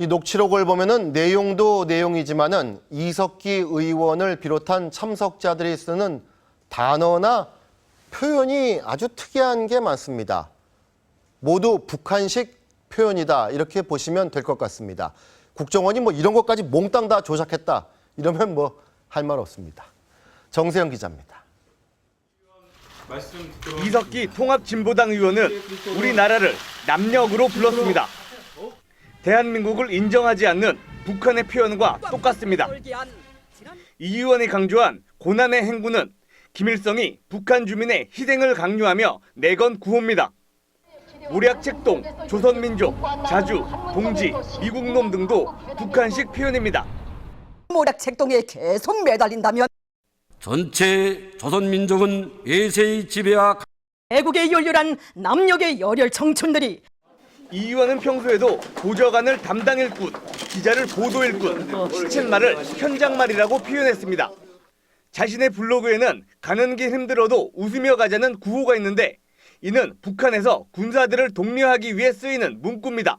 이 녹취록을 보면은 내용도 내용이지만은 이석기 의원을 비롯한 참석자들이 쓰는 단어나 표현이 아주 특이한 게 많습니다. 모두 북한식 표현이다 이렇게 보시면 될 것 같습니다. 국정원이 뭐 이런 것까지 몽땅 다 조작했다 이러면 뭐 할 말 없습니다. 정세영 기자입니다. 이석기 통합진보당 의원은 우리나라를 남녘으로 불렀습니다. 대한민국을 인정하지 않는 북한의 표현과 똑같습니다. 이 의원이 강조한 고난의 행군은 김일성이 북한 주민의 희생을 강요하며 내건 구호입니다. 모략책동, 조선민족, 자주, 동지, 미국놈 등도 북한식 표현입니다. 모략 책동에 계속 매달린다면 전체 조선민족은 외세의 지배와 애국의 열렬한 남녘의 열혈 청춘들이 이 의원은 평소에도 보좌관을 담당 일꾼, 기자를 보도 일꾼, 시쳇말을 현장말이라고 표현했습니다. 자신의 블로그에는 가는 길 힘들어도 웃으며 가자는 구호가 있는데 이는 북한에서 군사들을 독려하기 위해 쓰이는 문구입니다.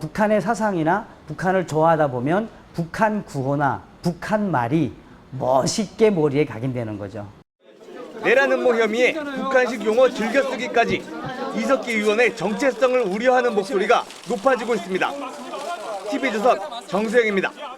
북한의 사상이나 북한을 좋아하다 보면 북한 구호나 북한 말이 멋있게 머리에 각인되는 거죠. 내라는 모 혐의에 북한식 용어 즐겨쓰기까지 이석기 의원의 정체성을 우려하는 목소리가 높아지고 있습니다. TV조선 정수영입니다.